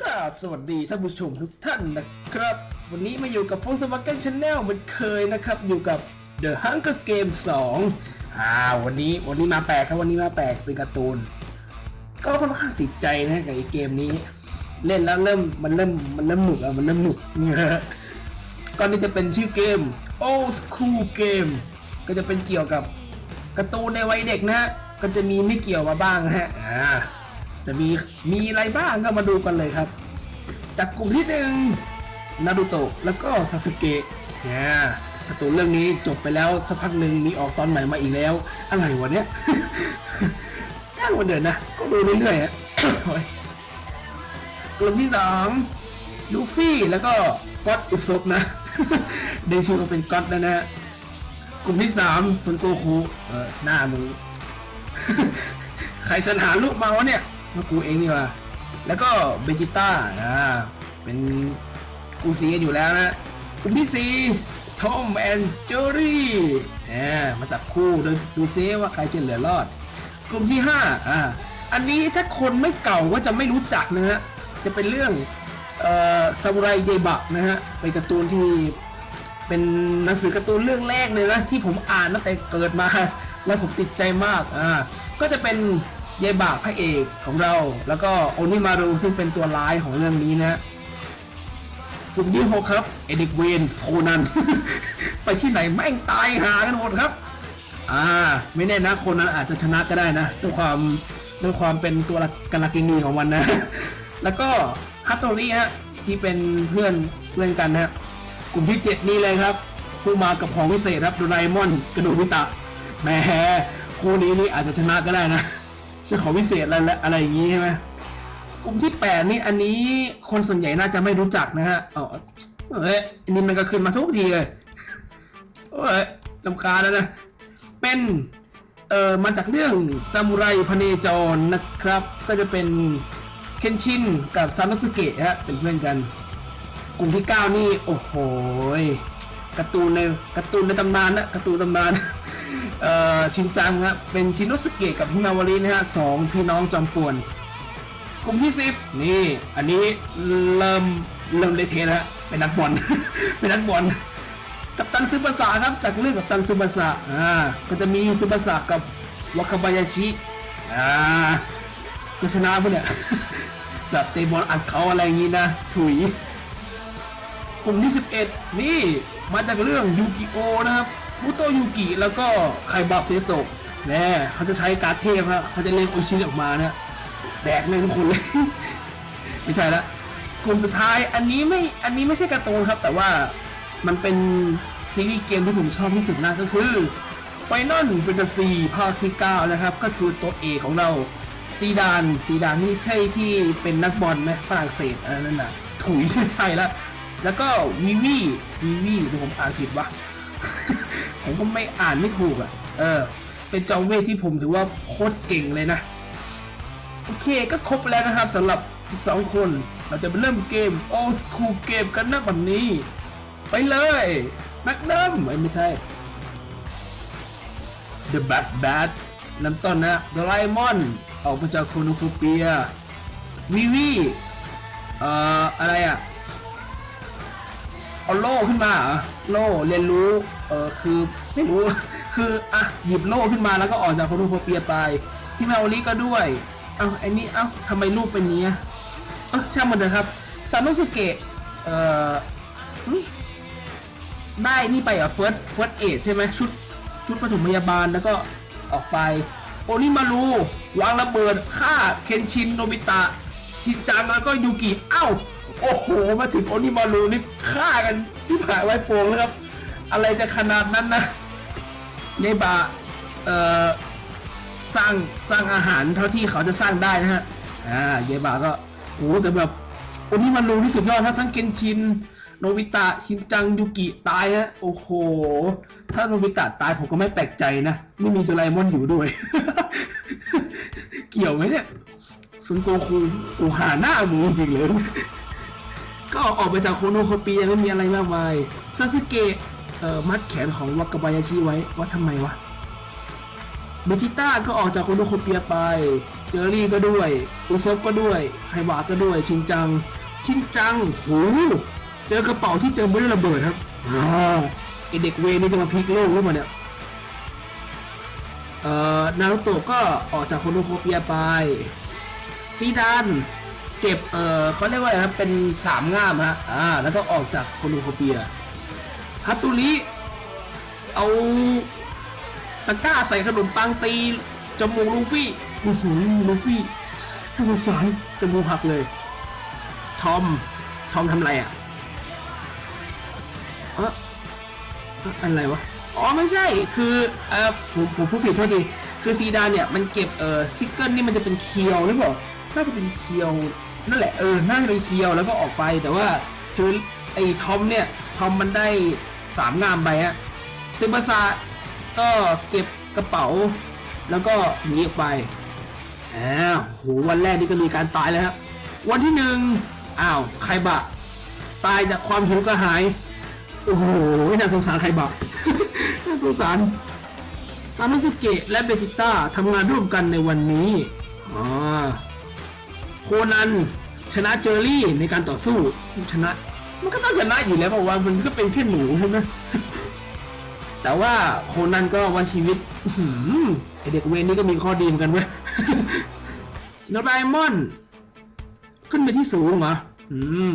กราบสวัสดีท่านผู้ชมทุกท่านนะครับ วันนี้มาอยู่กับฟงสวักเกนชาแนลเหมือนเคยนะครับ อยู่กับ The Hunger Game 2อ่าวันนี้วันนี้มาแปลกครับวันนี้มาแปลกเป็นการ์ตูน ก็ค่อนข้างติดใจนะกับไอ้เกมนี้ เล่นแล้วเริ่มมันเริ่มมันเริ่มหนุกอะมันเริ่มหนุกก็นี่จะเป็นชื่อเกม Old School Game ก็จะเป็นเกี่ยวกับการ์ตูนในวัยเด็กนะฮะก็จะมีไม่เกี่ยวมาบ้างนะฮะอ่า จะมีมีอะไรบ้างก็มาดูกันเลยครับ จากกลุ่มที่หนึ่งนารูโตะแล้วก็ซาสึเกะเนี่ยการ์ตูนเรื่องนี้จบไปแล้วสักพักหนึ่งมีออกตอนใหม่มาอีกแล้ว อะไรวะเนี้ยช่างมันเดินนะ ก็ดูเรื่อยๆอะกลุ่มที่สองลูฟี่แล้วก็ก๊อตอุซบนะได้ชื่อว่าเป็นก๊อตแล้วนะกลุ่มที่สามซุนโกคุเออหน้ามึงใครสรรหาลูกมาวะเนี่ย มากูเองนี่ว่า แล้วก็เบจิต้าอ่าเป็นกูซีกันอยู่แล้วนะกลุ่มที่สี่ทอมแอนเจอรี่แหมมาจับคู่ดยดูซิว่าใครจะเหลือรอด กลุ่มที่ห้าอ่าอันนี้ถ้าคนไม่เก่าก็จะไม่รู้จักนะฮะจะเป็นเรื่องเอ่อซามูไรเยบะนะฮะเป็นการ์ตูนที่เป็นหนังสือการ์ตูนเรื่องแรกเลยนะที่ผมอ่านตั้งแต่เกิดมา แล้วผมติดใจมากอ่าก็จะเป็น เยบะพระเอกของเรา แล้วก็โอนิมารุซึ่งเป็นตัวร้ายของเรื่องนี้นะกลุ่มที่หกครับเอเด็กเวนโคนัน ไปที่ไหนแม่งตายหากันหมดครับ อ่า ไม่แน่นะคนนั้นอาจจะชนะก็ได้นะด้วยความด้วยความเป็นตัวกาลากินีของมันนะ แล้วก็ฮัตโตริฮะที่เป็นเพื่อนเพื่อนกันนะฮะกลุ่มที่เจ็ดนี่เลยครับ ผู้มากับของพิเศษครับโดราเอมอนกระดูกวิตะแหมคู่นี้นี่อาจจะชนะก็ได้นะ ใช่ของพิเศษอะไรอะไรอย่างนี้ใช่ไหมกลุ่มที่แปดนี่อันนี้คนส่วนใหญ่น่าจะไม่รู้จักนะฮะอ๋อเอ้ยอันนี้มันก็ขึ้นมาทุกทีเลยโอ้ยลำคาแล้วนะ เป็นเอ่อมาจากเรื่องซามูไรพเนจรนะครับ ก็จะเป็นเคนชินกับซานโนสุเกะฮะเป็นเพื่อนกัน กลุ่มที่เก้านี่ โอ้โหการ์ตูนในการ์ตูนในตำนานนะการ์ตูนตำนาน ชินจังครับเป็นชินโนสุเกะกับฮิมาวารีนะฮะสองพี่น้องจอมป่วนกลุ่มที่สิบนี่ อันนี้เริ่มเริ่มเลเทนะฮะเป็นนักบอลเป็นนักบอลกัปตันซึบาสะครับจากเรื่องกัปตันซึบาสะอ่าก็จะมีซึบาสะกับวากาบายาชิอ่าจะชนะปะเนี่ยแบบเตะบอลอัดเขาอะไรอย่างงี้นะ ถุย กลุ่มที่ 11 นี่มาจากเรื่องยูกิโอนะครับ มุโตยูกิแล้วก็ไคบาเซโตะแน่เขาจะใช้การดเทพครับเขาจะเล่นโอชิออกมานะแดกเลยทุกคนเลย ไม่ใช่ละกลุ่มสุดท้ายอันนี้ไม่อันนี้ไม่ใช่การ์ตูนครับ แต่ว่ามันเป็นซีรีส์เกมที่ผมชอบที่สุดนะก็คือ Final Fantasy ภาคที่9นะครับ ก็คือตัวเอกของเราซีดานซีดานนี่ใช่ที่เป็นนักบอลไหมฝรั่งเศสอะไรนั่นน่ะถุยใช่แล้วแล้วก็วีวีวีวีผมอ่านผิดวะ ผมก็ไม่อ่านไม่ถูกอะ เออ เป็นจอมเวทที่ผมถือว่าโคตรเก่งเลยนะ โอเคก็ครบแล้วนะครับสำหรับสองคน เราจะไปเริ่มเกม Old School g a m กันนะวันนี้ ไปเลยแมกนัมไม่ใช่ The Bad Bad น้ำต้นนะโดราเอมอนออกมาจากโคโนโคเปียวีวีเอ่อ อะไรอะเอาโล่ขึ้นมาเหรอโล่เรียนรู้ ออคือไม่รู้ คืออะหยิบโล่ขึ้นมาแล้วก็ออกจากโคโนโคเปียไปพี่มาโอริก็ด้วยเอ้าไอ้นี่เอ้าทำไมรูปเป็นนี้อะเอ้าช่างมันเถอะครับซาโนสุเกะเอ่อได้นี่ไปอะเฟิร์สเฟิร์สเอใช่ไหมชุดชุดปฐมพยาบาลแล้วก็ออกไป โอนิมารูวางระเบิดฆ่าเคนชินโนบิตะ ชินจังแล้วก็ยูกิเอ้า โอ้โห มาถึงโอนิมารูนี่ฆ่ากันที่ผ่ายไว้โปงแล้วครับ อะไรจะขนาดนั้นนะเนบะเอ่อสร้างสร้างอาหารเท่าที่เขาจะสร้างได้นะฮะ อ่าเยบะก็โหแต่แบบโอนิมารูที่สุดยอดนะทั้งเคนชินโนบิตะชินจังยูกิตายฮะโอ้โห ถ้าโนบิตะตายผมก็ไม่แปลกใจนะ ไม่มีโดราเอมอนอยู่ด้วย เกี่ยวไหมเนี่ยซุนโกคูกูหาหน้ามึงจริงๆเลย ก็ออกไปจากโคโนโคปียังไม่มีอะไรมากมายซาสึเกะ มัดแขนของวากาบายาชิไว้ว่าทำไมวะเบจิต้าก็ออกจากโคโนโคเปียไป เจอรี่ก็ด้วยอุซบก็ด้วยไคบะก็ด้วย ชินจัง ชินจังโหเจอกระเป๋าที่เต็มไปด้วยระเบิดครับอ่าไอเด็กเวนี่จะมาพลิกโลกหรือเปล่าเนี่ยเอ่อนารุโตะก็ออกจากโคโนโคเปียไปซีดานเก็บเอ่อเขาเรียกว่าอะไรครับเป็นสามง่ามฮะอ่าแล้วก็ออกจากโคโนโคเปีย ฮัตตุริเอาตะกร้าใส่ขนมปังตีจมูกลูฟี่โอ้โหลูฟี่น่าสงสารจมูกหักเลย ทอม ทอมทำอะไรอะเอะเอ๊ะอะไรวะ อ๋อไม่ใช่ คือเออผมผมพูดผิดโทษที คือซีดานเนี่ยมันเก็บเออซิกเกิลนี่มันจะเป็นเคียวหรือเปล่า น่าจะเป็นเคียว นั่นแหละเออ น่าจะเป็นเคียวแล้วก็ออกไป แต่ว่าคือไอ้ทอมเนี่ย ทอมมันได้ สามงามไปฮะซึ่งภาษาก็เก็บกระเป๋า แล้วก็หนีออกไปอ้าวโหวันแรกนี่ก็มีการตายแล้วครับ วันที่หนึ่งอ้าวใคบะ ตายจากความหิวกระหาย โอ้โหน่าสงสารใคบะน่าสงสารซามุสเกะและเบจิต้าทำงานร่วมกันในวันนี้อ๋อโคนันชนะเจอรี่ในการต่อสู้ชนะ มันก็ต้องชนะอยู่แล้วเพราะว่ามันก็เป็นแค่หนูใช่ไหมแต่ว่าโคนันก็วันชีวิตไอเด็กเวรนี่ก็มีข้อดีเหมือนกันเว้ยโดราเอมอน ขึ้นไปที่สูงเหรออืม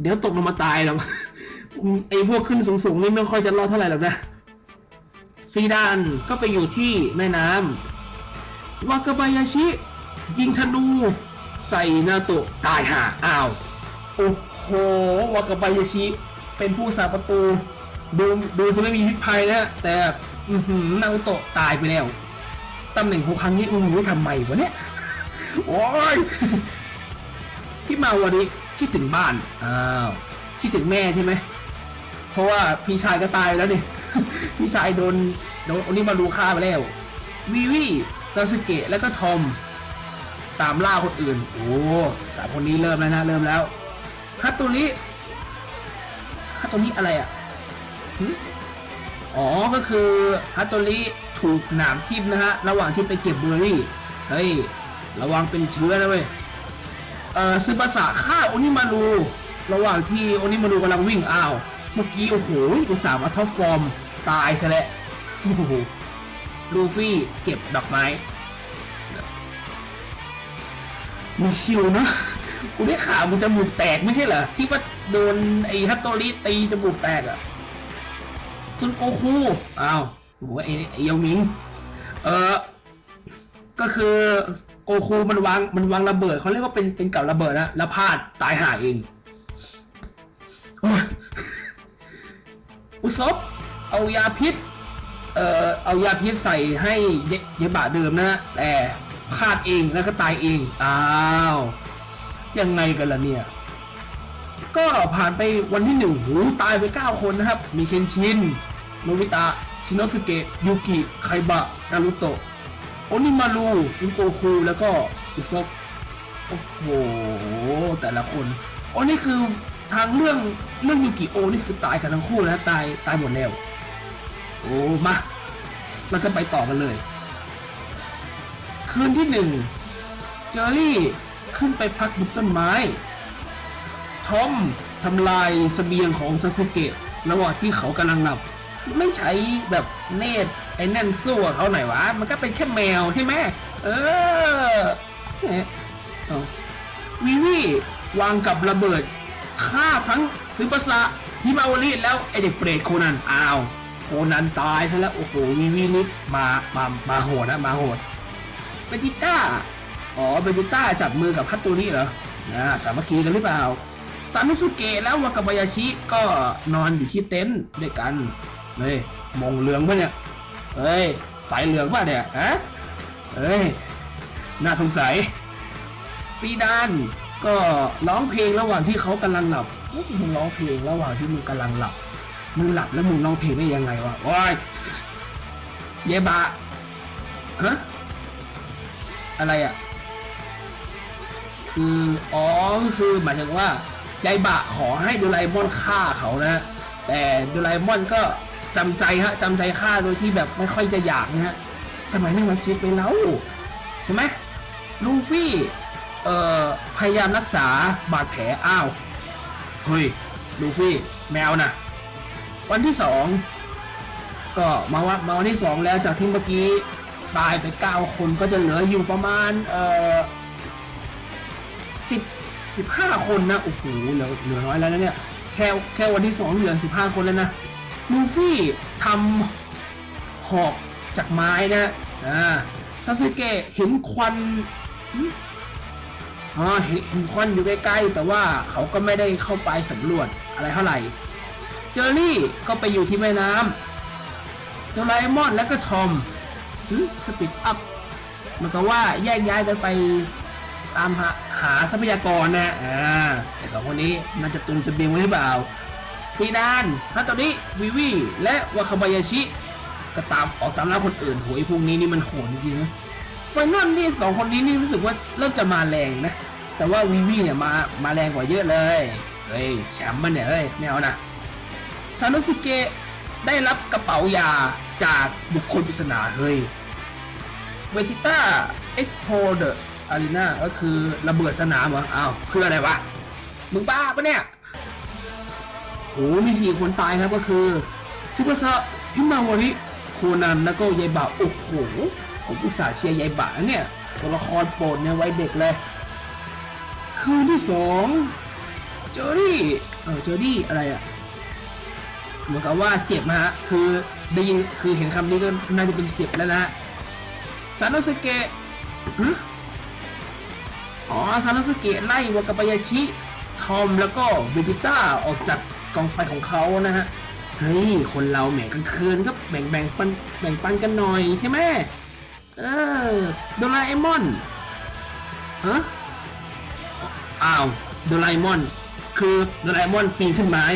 เดี๋ยวตกลงมาตายหรอกไอพวกขึ้นสูงๆนี่ไม่ค่อยจะรอดเท่าไหร่หรอกนะซีดานก็ไปอยู่ที่แม่น้ำวากาบายาชิ ยิงธนู ใส่นาโตะตายห่าอ้าว โอ้โห วากาบายาชิ เป็นผู้สาประตู ดูดูจะไม่มีพิษภัยนะ แต่อือหือนาโตะตายไปแล้ว ตำแหน่งโฮคังนี้อือหือทำไมวะเนี่ย โอ้ย พี่มาวันนี้คิดถึงบ้าน อ้าว คิดถึงแม่ใช่ไหม เพราะว่าพี่ชายก็ตายแล้วเนี่ยพี่ชายโดนโดนอันนี้มาดูฆ่าไปแล้ววีวีซาสึเกะแล้วก็ทอม ตามล่าคนอื่น โอ้สามคนนี้เริ่มแล้วนะ เริ่มแล้ว ฮัตโตริฮัตโตริอะไรอะอ๋อ ก็คือฮัตโตริถูกหนามทิ่มนะฮะ ระหว่างที่ไปเก็บเบอร์รี่ เฮ้ย ระวังเป็นเชื้อนะเว้ย เอ่อซึบาสะฆ่าโอนิมารู ระหว่างที่โอนิมารูกำลังวิ่งอ้าว เมื่อกี้โอ้โหอุตส่าห์มาท็อปฟอร์ม ตายซะแล้วโอ้โห ลูฟี่เก็บดอกไม้มีชิวนะ กูได้ข่าวมึงจมูกแตกไม่ใช่เหรอ ที่ว่าโดนไอ้ฮัตโตริตีจมูกแตกอะซุนโกคูอ้าวโอ้โหไอ้ไอ้เยามิง เออก็คือโกคูมันวางมันวางระเบิดเขาเรียกว่าเป็นเป็นกับระเบิดนะแล้วพลาดตายหายเองอุซบเอายาพิษ เอ่อเอายาพิษใส่ให้เยเยบะเดิมนะแต่พลาดเองแล้วก็ตายเองอ้าว ยังไงกันล่ะเนี่ย ก็ผ่านไปวันที่หนึ่งหูตายไปเก้าคนนะครับ มีเคนชินโนบิตะ ชินโนสุเกะ ยูกิ ไคบะ นารุโตะ โอนิมารูซุนโกคูแล้วก็อุซบโอ้โห แต่ละคนโอ้นี่คือทางเรื่องเรื่องยูกิโอนี่คือตายกันทั้งคู่แล้วตายตายหมดแล้ว โอ้ มา เราจะไปต่อกันเลย คืนที่หนึ่งเจอรี่ ขึ้นไปพักบนต้นไม้ ทอมทำลายเสบียงของซาสึเกะระหว่างที่เขากำลังหลับ ไม่ใช้แบบเนตรไอ้แน่นสู้กับเขาหน่อยวะ มันก็เป็นแค่แมวใช่ไหมเออวิวีวางกับระเบิดฆ่าทั้งซึบาสะฮิมาวาริแล้วไอเด็กเปรตโคนันอ้าว โคนันตายซะแล้ว โอ้โหวิวีนี่มามามาโหดนะมาโหดเบจิต้า อ๋อเบจิต้าจับมือกับฮัตโตริเหรอนะสามัคคีกันหรือเปล่าซามิสุเกะแล้ววากาบายาชิก็นอนอยู่ที่เต็นท์ด้วยกันเฮ้ยมงเหลืองปะเนี่ยเฮ้ยสายเหลืองปะเนี่ยฮะเฮ้ยน่าสงสัยซีดานก็ร้องเพลงระหว่างที่เขากำลังหลับมึงร้องเพลงระหว่างที่มึงกำลังหลับมึงหลับแล้วมึงร้องเพลงได้ยังไงวะโอ้ยเยบะฮะอะไรอะ คืออ๋อคือหมายถึงว่ายายบะขอให้โดราเอมอนฆ่าเขานะ แต่โดราเอมอนก็จำใจฮะจำใจฆ่าโดยที่แบบไม่ค่อยจะอยากนะฮะทำไมไม่มาสวิตไปแล้วใช่ไหมลูฟี่เอ่อพยายามรักษาบาดแผลอ้าวเฮ้ยลูฟี่แมวนะวันที่สองก็มาว่ามาวันที่สองแล้วจากที่เมื่อกี้ตายไปเก้าคนก็จะเหลืออยู่ประมาณเอ่อ สิบห้าคนนะโอ้โหเหลือเหลือน้อยแล้วนะเนี่ยแค่แค่วันที่สองเหลือสิบห้าคนแล้วนะลูฟี่ทำหอกจากไม้นะอ่าซาสึเกะเห็นควันอ๋อเห็นเห็นควันอยู่ใกล้ๆแต่ว่าเขาก็ไม่ได้เข้าไปสำรวจอะไรเท่าไหร่ เจอรี่ก็ไปอยู่ที่แม่น้ำโดราเอมอนและก็ทอมสปิดอัพมันก็ว่าแยกย้ายกันไป ตามหาหาทรัพยากรนะอ่าไอ้สองคนนี้น่าจะตุนจะเบียงไว้หรือเปล่าซีดานฮัตโตริวิวีและวาคาบายาชิ ก็ตามออกตามล่าคนอื่นโหยพวกนี้นี่มันโหดจริงๆนะไฟนอลนี่สองคนนี้นี่รู้สึกว่าเริ่มจะมาแรงนะ แต่ว่าวีวีเนี่ยมามาแรงกว่าเยอะเลย เฮ้ยแชมป์มันเนี่ยเฮ้ยไม่เอานะซานุสเกะได้รับกระเป๋ายาจากบุคคลปริศนาเฮ้ยเวจิต้าเอ็กซ์โพเดอร์ อารีนาก็คือระเบิดสนามเหรออ้าวคืออะไรวะ มึงบ้าปะเนี่ยโอ้มีสี่คนตายครับก็คือซูเปอร์ซาพิมาวาริโคนันแล้วก็ยายบะโอ้โหผมอุตส่าห์เชียร์ยายบะนะเนี่ยตัวละครโปรดในวัยเด็กเลย คืนที่สองเจอรี่เออเจอรี่อะไรอะเหมือนกับว่าเจ็บนะฮะคือได้ยินคือเห็นคำนี้ก็น่าจะเป็นเจ็บแล้วนะซาโนสเกะ อ๋อซาโนสเกะไล่วากาบายาชิทอมแล้วก็เวจิต้าออกจากกองไฟของเขานะฮะเฮ้ย คนเราแหมกลางคืนก็แบ่งแบ่งปันแบ่งปันกันหน่อยใช่ไหมเออโดราเอมอนฮะอ้าวโดราเอมอน คือโดราเอมอนปีนขึ้นไม้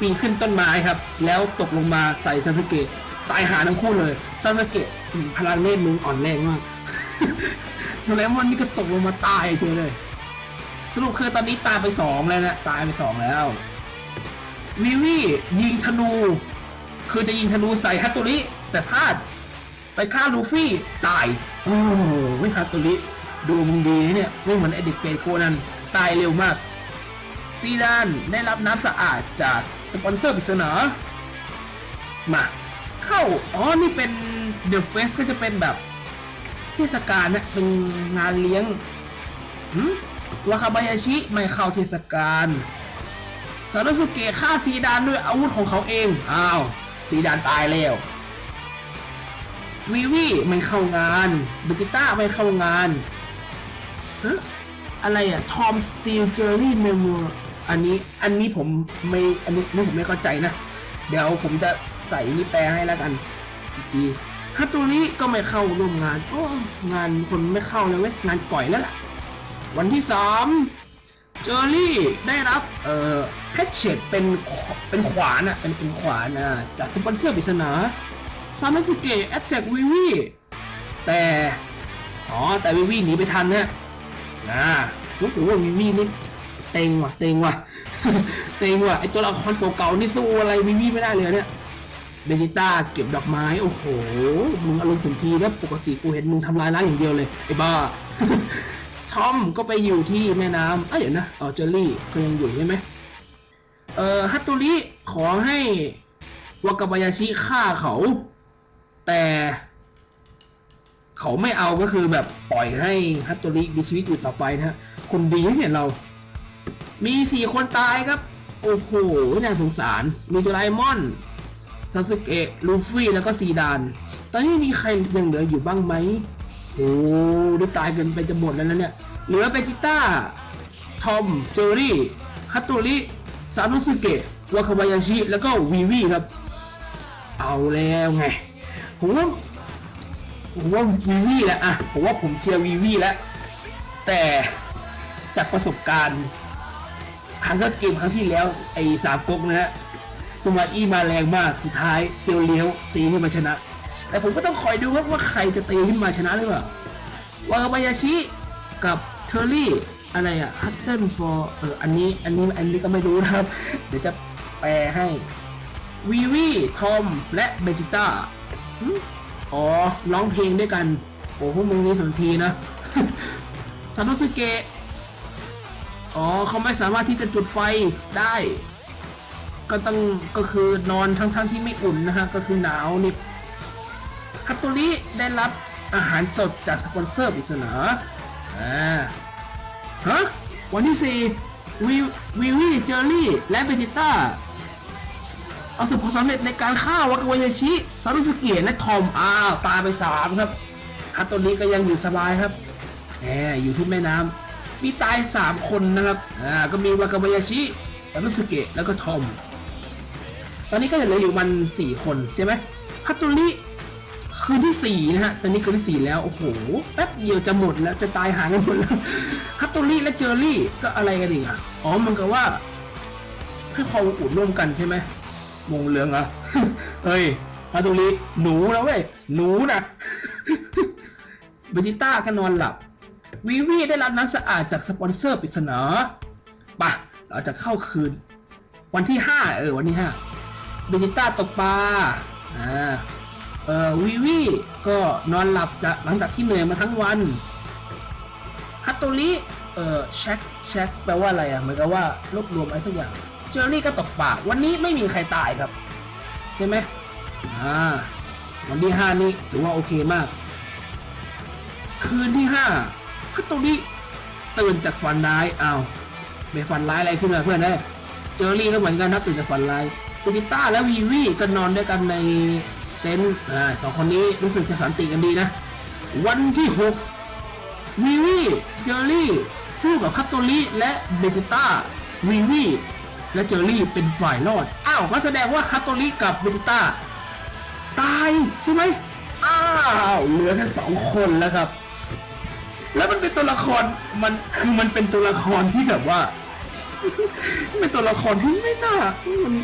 ปีนขึ้นต้นไม้ครับ แล้วตกลงมาใส่ซาสึเกะตายหาทั้งคู่เลยซาสึเกะพลังเนตรมึงอ่อนแรงมาก โดเอมอนนี่ก็ตกลงมาตายเฉยเลย สรุปคือตอนนี้ตายไปสองแล้วนะ ตายไปสองแล้ววิวี่ยิงธนู คือจะยิงธนูใส่ฮัตโตริแต่พลาด ไปฆ่าลูฟี่ตาย โอ้ไม่ฮัตโตริดูมึงดีเนี่ยไม่เหมือนไอเด็กเปโกนันตายเร็วมาก ซีดานได้รับน้ำสะอาดจากสปอนเซอร์ปริศนามาเข้า อ๋อ นี่เป็น The Face ก็จะเป็นแบบ เทศกาลนะเป็นงานเลี้ยงวาคาบายาชิไม่เข้าเทศกาลซารุสุเกะฆ่าซีดานด้วยอาวุธของเขาเอง อ้าว ซีดานตายแล้ว วีวีไม่เข้างานเบจิต้าไม่เข้างานฮะอะไรอะทอมสตีลเจอรี่เมมอันนี้ อันนี้ผมไม่ อันนี้ผมไม่เข้าใจนะ เดี๋ยวผมจะใส่นี่แปลให้แล้วกันอีกที ฮัตตุริก็ไม่เข้าร่วมงานโอ้งานคนไม่เข้าเลยเว้ยงานก่อยแล้วล่ะ วันที่สามเจอรี่ได้รับเอ่อแพทเชตเป็นเป็นขวานอะเป็นเป็นขวานอะจากสปอนเซอร์ปริศนาซามาสเกะแอตแทกวีวีแต่อ๋อแต่วีวีหนีไปทันนะนะรู้สึกว่าวิวีนี่เต็งว่ะเต็งว่ะเต็งว่ะไอตัวละครเก่าๆนี่สู้อะไรวิวีไม่ได้เลยเนี่ย เบจิต้าเก็บดอกไม้ โอ้โห มึงอารมณ์สุนทรีแล้วปกติกูเห็นมึงทำลายล้างอย่างเดียวเลย ไอ้บ้า ทอมก็ไปอยู่ที่แม่น้ำเอ้ยเดี๋ยวนะอ๋อเจอรี่ก็ยังอยู่ใช่ไหมเอ่อฮัตโตุริขอให้วากาบายาชิฆ่าเขา แต่ เขาไม่เอาก็คือแบบปล่อยให้ฮัตโตริมีชีวิตอยู่ต่อไปนะฮะคนดีที่เห็นเรา มีสี่คนตายครับ โอ้โหน่าสงสาร มีโดราเอมอน ซาสึเกะลูฟี่แล้วก็ซีดาน ตอนนี้มีใครยังเหลืออยู่บ้างไหมโอ้ด้ตายกันไปจะหมดแล้วนะเนี่ย เหลือเบจิต้า ทอม เจอรี่ฮัตโตริซานุสึเกะวาคาบายาชิ แล้วก็วีวีครับ เอาแล้วไงผมว่าผมว่าวีวีแหละอะผมว่าผมเชียร์วีวีแล้ว แต่จากประสบการณ์ครั้งก็เกมครั้งที่แล้วไอ้สามก๊กนะฮะ สมาอี้มาแรงมากสุดท้ายเตียวเลี้ยวตีขึ้นมาชนะ แต่ผมก็ต้องคอยดูว่าว่าใครจะตีขึ้นมาชนะหรือเปล่าวากาบายาชิกับเทอร์รี่อะไรอะฮัตเทิลฟอร์เอออันนี้อันนี้อันนี้ก็ไม่รู้นะครับ เดี๋ยวจะแปลให้วีวีทอมและเบจิต้าอ๋อร้องเพลงด้วยกันโอ้พวกมึงนี่สนทีนะซาโนสเกะอ๋อเขาไม่สามารถที่จะจุดไฟได้ ก็ต้องก็คือนอนทั้งๆทที่ไม่อุ่นนะฮะก็คือหนาวนี่ฮัตโตริได้รับอาหารสดจากสปอนเซอร์ปริศนาอ่าฮะวันที่สี่วีวีวีเจอรี่ และเบจิต้าเอาสุดผลสำเร็จในการฆ่าวากาวายาชิซารุสเกะและทอมอ้าวตายไปสามครับฮัตโตริก็ยังอยู่สบายครับแหมอยู่ที่แม่น้ำมีตายสามคนนะครับอ่าก็มีวากาบายาชิซารุสเกะแล้วก็ทอม อนนี้ก็จะเหลืออยู่มันสี่คนใช่ไหมฮัตโตริคืนที่สี่นะฮะ ตอนนี้คืนที่สี่แล้ว โอ้โห แป๊บเดียวจะหมดแล้ว จะตายหากันหมดแล้ว ฮัตโตริและเจอรี่ก็อะไรกันอีกอะ อ๋อ มันก็ว่าให้ความอุ่นร่วมกันใช่ไหมมงเหลืองเหรอเฮ้ยฮัตโตริหนูนะเว้ย หนูนะเบจิต้าก็นอนหลับ วีวีได้รับน้ำสะอาดจากสปอนเซอร์ปริศนาปะเราจะเข้าคืน วันที่ห้าเออ วันที่ห้า บจิต้าตกปลาอ่าเออวีวีก็นอนหลับจากหลังจากที่เหนื่อยมาทั้งวันฮัตโตริเออเช็คเช็คแปลว่าอะไรอะเหมือนกับว่ารวบรวมอะไรสักอย่างเจอรี่ก็ตกปลาวันนี้ไม่มีใครตายครับ ใช่ไหมอ่าวันที่ห้านี้ถือว่าโอเคมาก คืนที่ห้าฮัตโตริตื่นจากฝันร้ายอ้าวไม่ฝันร้ายอะไรขึ้นมาเพื่อนได้ยเจอรี่ก็เหมือนกันนะตื่นจากฝันร้าย ปูติต้าและวีวีก็นอนด้วยกันในเต็นท์สองคนนี้รู้สึกจะสันติกันดีนะ วันที่หกวีวีเจอรี่สู้กับฮัตโตริและเบจิต้าวีวีและเจอรี่เป็นฝ่ายรอด อ้าวก็แสดงว่าฮัตโตริกับเบจิต้าตายใช่ไหมอ้าวเหลือแค่สองคนแล้วครับ แล้วมันเป็นตัวละครมันคือมันเป็นตัวละครที่แบบว่า เป็นตัวละครที่ไม่น่ามัน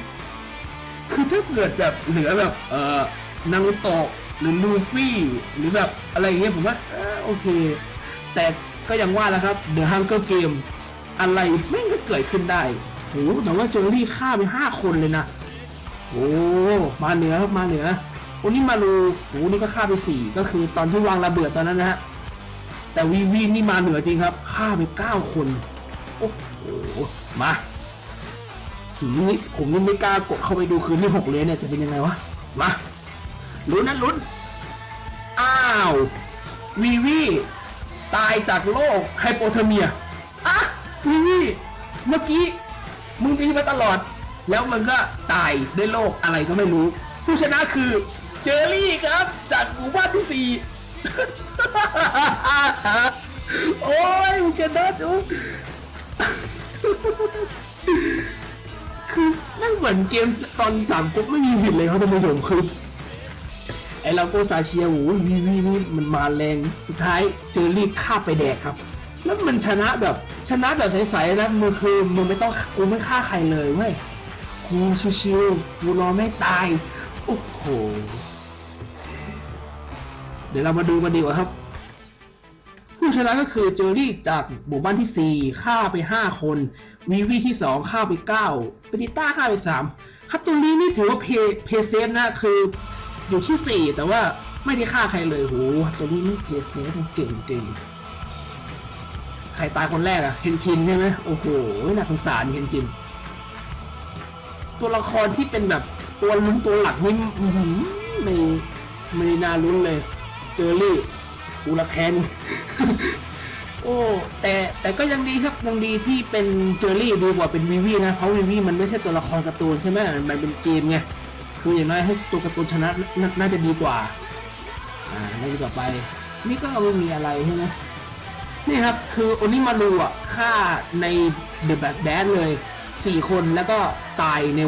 คือถ้าเกิดแบบเหลือแบบเอ่อนารูโตะหรือลูฟี่หรือแบบอะไรอย่างเงี้ยผมว่าเออโอเค แต่ก็ยังว่าแล้วครับ The Hunger Game อะไรแม่งก็เกิดขึ้นได้โหแต่ว่าเจอรี่ฆ่าไปห้าคนเลยนะโอ้มาเหนือครับมาเหนือโอ้นี่มารูโอ้นี่ก็ฆ่าไปสี่ก็คือตอนที่วางระเบิดตอนนั้นนะฮะแต่วีวีนี่มาเหนือจริงครับฆ่าไปเก้าคนโอ้โหมา หืมนี่ผมนี่ไม่กล้ากดเข้าไปดูคืนที่หกเลยเนี่ยจะเป็นยังไงวะ มาลุ้นนะลุ้น อ้าว วีวีตายจากโรคไฮโปเทอร์เมีย อะ วีวีเมื่อกี้ มึงดีมาตลอด แล้วมันก็ตายด้วยโรคอะไรก็ไม่รู้ ผู้ชนะคือเจอรี่ครับ จากหมู่บ้านที่สี่โอ้ยมึงชนะจู คือนั่งเหมือนเกมตอนสามก๊กไม่มีสิทธิ์เลยครับท่านผู้ชมคือไอเราโกซาเชียโอ้ยวีวีนี่มันมาแรงสุดท้ายเจอรี่ฆ่าไปแดกครับ แล้วมันชนะแบบชนะแบบใสๆนะมึงคือมึงไม่ต้องกูไม่ฆ่าใครเลยเว้ยกูชิวๆกูรอไม่ตาย โอ้โห เดี๋ยวเรามาดูกันดีกว่าครับ ผู้ชนะก็คือเจอรี่จากหมู่บ้านที่ 4 ฆ่าไป 5 คน วีวีที่ 2 ฆ่าไป 9เปติต้าฆ่าไป 3คัตตูรีนี่ถือว่าเพย์เพย์เซฟนะคืออยู่ที่ 4 แต่ว่าไม่ได้ฆ่าใครเลยโหคัตตูรีนี่เพย์เซฟเก่งจริงใครตายคนแรกอะเฮนชินใช่ไหมโอ้โหน่าสงสารเฮนชิน ตัวละครที่เป็นแบบตัวลุ้นตัวหลักนี่ไม่ไม่น่าลุ้นเลย เจอรี่ อูละแคนโอ้แต่แต่ก็ยังดีครับยังดีที่เป็นเจอรี่ดีกว่าเป็นวีวีนะเพราะวีวีมันไม่ใช่ตัวละครการ์ตูนใช่ไหมมันเป็นเกมไงคืออย่างน้อยให้ตัวการ์ตูนชนะนน่าจะดีกว่าอ่าน่าจะต่อไป นี่ก็ไม่มีอะไรใช่ไหมนี่ครับคือโอนิมารูอะฆ่าในเดอะแบทแบดเลยสี่คนแล้วก็ตายใน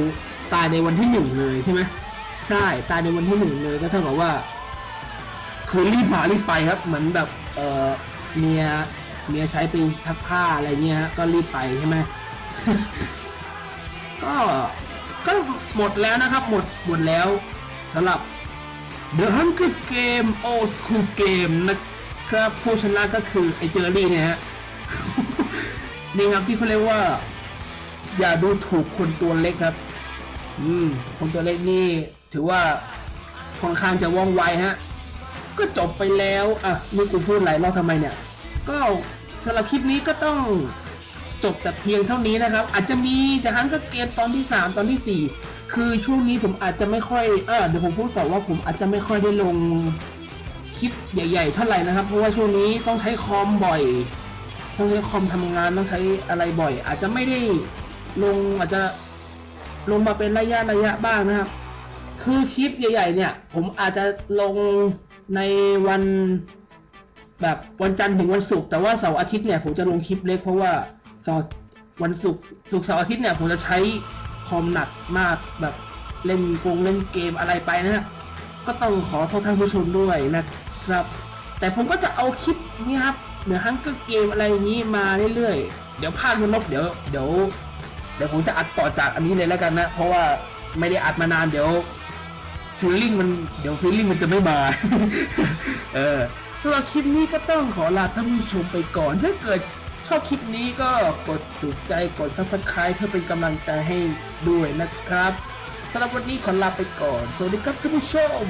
ตายในวันที่หนึ่งเลยใช่ไหมใช่ตายในวันที่หนึ่งเลยก็เท่ากับว่า คือรีบมารีบไปครับ เหมือนแบบเออเมียเมียใช้ไปซักผ้าอะไรเงี้ยฮะก็รีบไปใช่ไหมก็ก็หมดแล้วนะครับ หมดหมดแล้วสำหรับ The Hunger Game Old School Game นะครับผู้ชนะก็คือไอเจอรี่เนี่ยฮะนี่ครับที่เขาเรียกว่า อย่าดูถูกคนตัวเล็กครับ อืม คนตัวเล็กนี่ ถือว่าค่อนข้างจะว่องไวฮะ ก็จบไปแล้วอะนี่กูพูดหลายรอบทำไมเนี่ย ก็สำหรับคลิปนี้ก็ต้องจบแต่เพียงเท่านี้นะครับ อาจจะมีแต่ฮังก็เกมตอนที่ 3 ตอนทีสี่ 4 คือช่วงนี้ผมอาจจะไม่ค่อยเออเดี๋ยวผมพูดก่อนว่าผมอาจจะไม่ค่อยได้ลงคลิปใหญ่ ๆ เท่าไหร่นะครับ เพราะว่าช่วงนี้ต้องใช้คอมบ่อยต้องใช้คอมทำงานต้องใช้อะไรบ่อย อาจจะไม่ได้ลงอาจจะลงมาเป็นระยะระยะบ้างนะครับ คือคลิปใหญ่ ๆ เนี่ย ผมอาจจะลง ในวันแบบวันจันทร์ถึงวันศุกร์แต่ว่าเสาร์อาทิตย์เนี่ยผมจะลงคลิปเล็กเพราะว่าเสาร์วันศุกร์ศุกร์เสาร์อาทิตย์เนี่ยผมจะใช้คอมหนักมากแบบเล่นกงเล่นเกมอะไรไปนะฮะก็ต้องขอโทษท่านผู้ชมด้วยนะครับ แต่ผมก็จะเอาคลิปนี้ครับเดี๋ยวฮังเก็เกมอะไรอย่างนี้มาเรื่อยๆ เดี๋ยวภาคมันลบเดี๋ยวเดี๋ยวเดี๋ยวผมจะอัดต่อจากอันนี้เลยแล้วกันนะ เพราะว่าไม่ได้อัดมานานเดี๋ยว ฟีลลิ่งมันเดี๋ยวฟีลลิ่งมันจะไม่มา เออสำหรับคลิปนี้ก็ต้องขอลาท่านผู้ชมไปก่อน ถ้าเกิดชอบคลิปนี้ก็กดถูกใจกด subscribe เพื่อเป็นกำลังใจให้ด้วยนะครับสำหรับวันนี้ขอลาไปก่อน สวัสดีครับท่านผู้ชม